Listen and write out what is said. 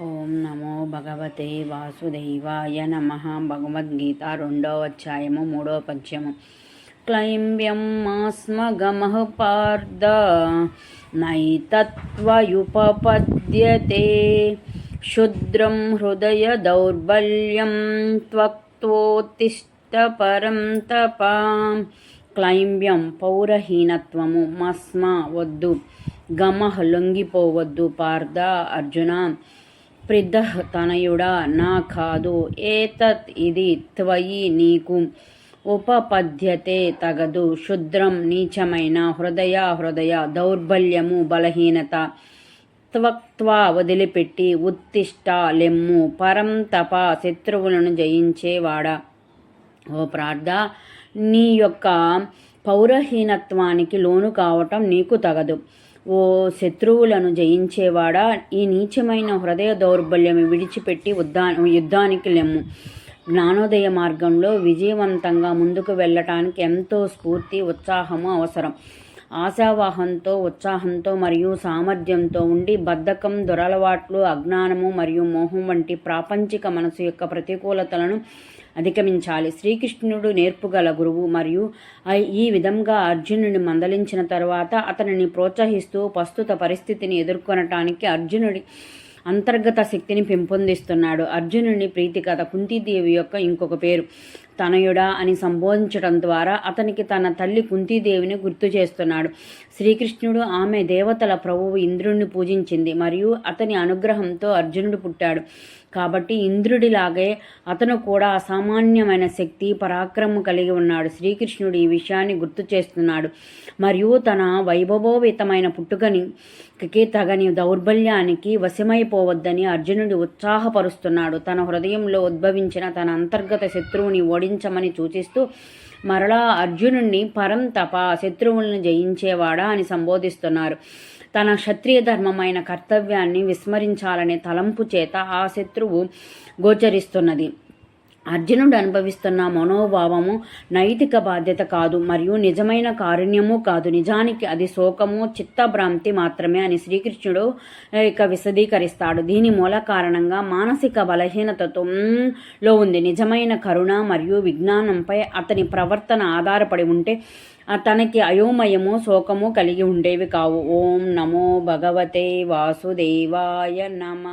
ఓం నమో భగవతే వాసుదేవాయ నమ. భగవద్గీత రెండవ అధ్యాయము మూడవ పద్యము. క్లైంబ్యం మాస్మగమః పార్థ నైతత్వయుపపద్యతే. శుద్రం హృదయ దౌర్బల్యం త్వక్తోత్తిష్ట పరం తపా. క్లైంబ్యం పౌరహీనత్వము మస్మ వద్దు. గమ లొంగిపోవద్దు పార్థ అర్జున. ప్రిదహ్ తనయుడా నా కాదు. ఏతత్ ఇది త్వయి నీకు. ఉపపద్యతే తగదు. శుద్రం నీచమైన హృదయ హృదయ దౌర్బల్యము బలహీనత. త్వక్త్వా వదిలిపెట్టి ఉత్తిష్ట లెమ్ము. పరం తప శత్రువులను జయించేవాడా. ఓ ప్రార్థ నీ యొక్క పౌరహీనత్వానికి లోను కావటం నీకు తగదు. ఓ శత్రువులను జయించేవాడా? ఈ నీచమైన హృదయ దౌర్బల్యం విడిచిపెట్టి ఉద్దా యుద్ధానికి లెమ్ము. జ్ఞానోదయ మార్గంలో విజయవంతంగా ముందుకు వెళ్ళటానికి ఎంతో స్ఫూర్తి ఉత్సాహము అవసరం. ఆశావాహంతో ఉత్సాహంతో మరియు సామర్థ్యంతో ఉండి బద్ధకం దురలవాట్లు అజ్ఞానము మరియు మోహం వంటి ప్రాపంచిక మనసు యొక్క ప్రతికూలతలను అధిగమించాలి. శ్రీకృష్ణుడు నేర్పుగల గురువు మరియు ఈ విధంగా అర్జునుడిని మందలించిన తర్వాత అతనిని ప్రోత్సహిస్తూ ప్రస్తుత పరిస్థితిని ఎదుర్కొనటానికి అర్జునుడి అంతర్గత శక్తిని పెంపొందిస్తున్నాడు. అర్జునుని ప్రీతి కథ కుంతీదేవి యొక్క ఇంకొక పేరు. తనయుడా అని సంబోధించడం ద్వారా అతనికి తన తల్లి కుంతీదేవిని గుర్తు చేస్తున్నాడు. శ్రీకృష్ణుడు ఆమె దేవతల ప్రభువు ఇంద్రుణ్ణి పూజించింది మరియు అతని అనుగ్రహంతో అర్జునుడు పుట్టాడు. కాబట్టి ఇంద్రుడిలాగే అతను కూడా అసామాన్యమైన శక్తి పరాక్రమం కలిగి ఉన్నాడు. శ్రీకృష్ణుడు ఈ విషయాన్ని గుర్తు చేస్తున్నాడు. మరియు తన వైభవోపేతమైన పుట్టుకని తగని దౌర్బల్యానికి పోవద్దని అర్జునుడి ఉత్సాహపరుస్తున్నాడు. తన హృదయంలో ఉద్భవించిన తన అంతర్గత శత్రువుని ఓడించమని సూచిస్తూ మరలా అర్జునుణ్ణి పరం తప శత్రువులను జయించేవాడా? అని సంబోధిస్తున్నారు. తన క్షత్రియ ధర్మమైన కర్తవ్యాన్ని విస్మరించాలనే తలంపు చేత ఆ శత్రువు గోచరిస్తున్నది. అర్జునుడు అనుభవిస్తున్న మనోభావము నైతిక బాధ్యత కాదు మరియు నిజమైన కారుణ్యము కాదు. నిజానికి అది శోకము చిత్తభ్రాంతి మాత్రమే అని శ్రీకృష్ణుడు ఇక విశదీకరిస్తాడు. దీని మూల కారణంగా మానసిక బలహీనతతో లో ఉంది. నిజమైన కరుణ మరియు విజ్ఞానంపై అతని ప్రవర్తన ఆధారపడి ఉంటే తనకి అయోమయము శోకము కలిగి ఉండేవి కావు. ఓం నమో భగవతే వాసుదేవాయ నమ.